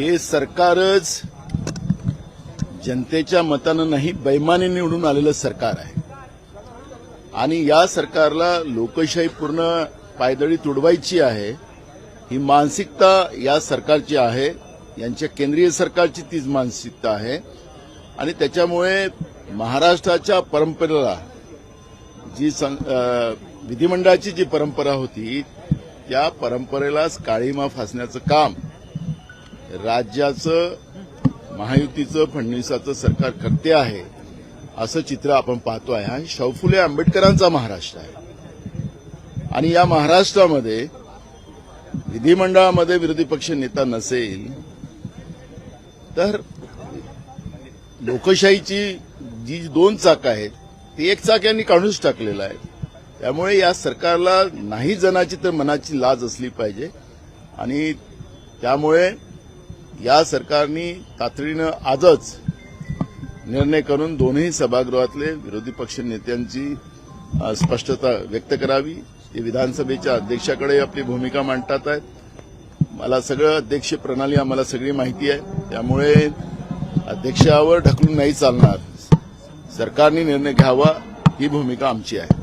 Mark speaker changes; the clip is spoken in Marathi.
Speaker 1: हे सरकारच जनतेच्या मतानं नाही बैमाने निवडून आलेलं सरकार आहे. आणि या सरकारला लोकशाही पूर्ण पायदळी तुडवायची आहे ही मानसिकता या सरकारची आहे यांच्या केंद्रीय सरकारची तीच मानसिकता आहे. आणि त्याच्यामुळे महाराष्ट्राच्या परंपरेला जी सं- विधिमंडळाची जी परंपरा होती त्या परंपरेलाच काळीमा फासण्याचं काम राज्याचं महायुतीचं फडणवीसाचं सरकार करते आहे असं चित्र आपण पाहतो आहे हा शौफुले आंबेडकरांचा महाराष्ट्र आहे. आणि या महाराष्ट्रामध्ये विधिमंडळामध्ये विरोधी पक्ष नेता नसेल तर लोकशाहीची जी दोन चाक आहेत ती एक चाक यांनी काढूनच टाकलेलं आहे. त्यामुळे या सरकारला नाही जनाची तर मनाची लाज असली पाहिजे. आणि त्यामुळे या सरकारने तातडीनं आजच निर्णय करून दोन्ही सभागृहातले विरोधी पक्ष नेत्यांची स्पष्टता व्यक्त करावी. ते विधानसभेच्या अध्यक्षाकडे आपली भूमिका मांडतात आहेत. मला सगळं अध्यक्ष प्रणाली आम्हाला सगळी माहिती आहे. त्यामुळे अध्यक्षावर ढकलून नाही चालणार. सरकारने निर्णय घ्यावा ही भूमिका आमची आहे.